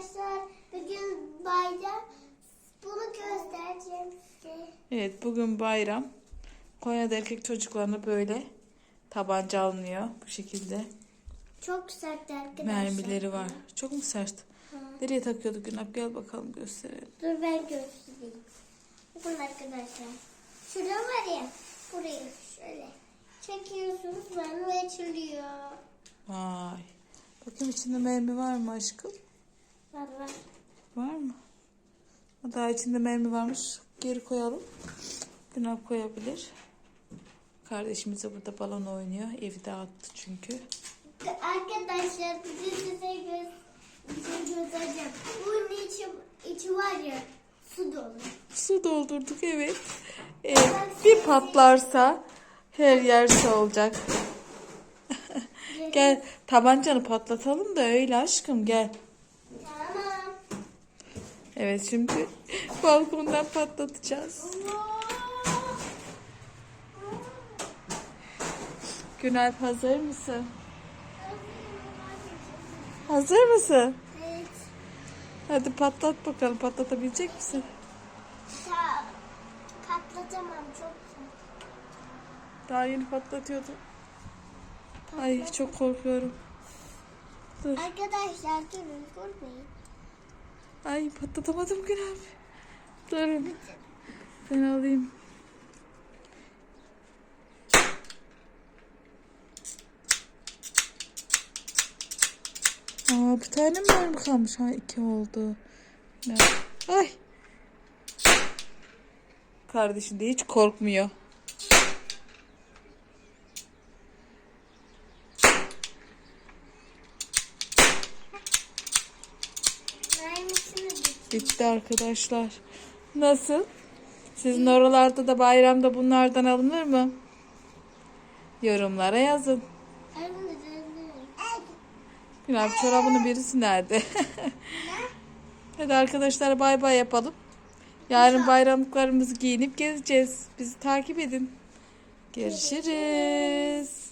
arkadaşlar bugün bayram. Bunu göstereceğim size. Evet bugün bayram. Konya'da erkek çocuklarına böyle tabanca alınıyor bu şekilde. Çok sert arkadaşlar. Mermileri var. Çok mu sert? Ha. Nereye takıyorduk Günap? Gel bakalım gösterelim. Dur ben göstereyim. Bakın arkadaşlar. Şurada var ya. Buraya şöyle. Çekiyorsunuz mermi açılıyor. Vay. Bakayım içinde mermi var mı aşkım? Var var. Var mı? Daha içinde mermi varmış. Geri koyalım. Günap koyabilir. Kardeşimiz de burada balon oynuyor. Evi dağıttı çünkü. Arkadaşlar bugün size göz, bir şey göstereceğim. Bunun içi, içi var ya su dolu. Su doldurduk evet. Ee, bir patlarsa her yer su olacak. Gel tabancanı patlatalım da öyle aşkım gel. Evet şimdi balkondan patlatacağız. Günalp hazır mısın? Hazır mısın? Evet. Hadi patlat bakalım patlatabilecek misin? Ta, patlatamam çok zor. Daha yeni patlatıyordum. Ay çok korkuyorum. Dur. Arkadaşlar durun korkmayın. Ay patlatamadım Günalp. Durun. Ben alayım. Aa bir tane mi mermi kalmış? Ha iki oldu. Ay. Kardeşin de hiç korkmuyor. Bitti arkadaşlar. Nasıl? Sizin oralarda da bayramda bunlardan alınır mı? Yorumlara yazın. Günah çorabının birisi nerede? Hadi arkadaşlar bay bay yapalım. Yarın bayramlıklarımızı giyinip gezeceğiz. Bizi takip edin. Görüşürüz.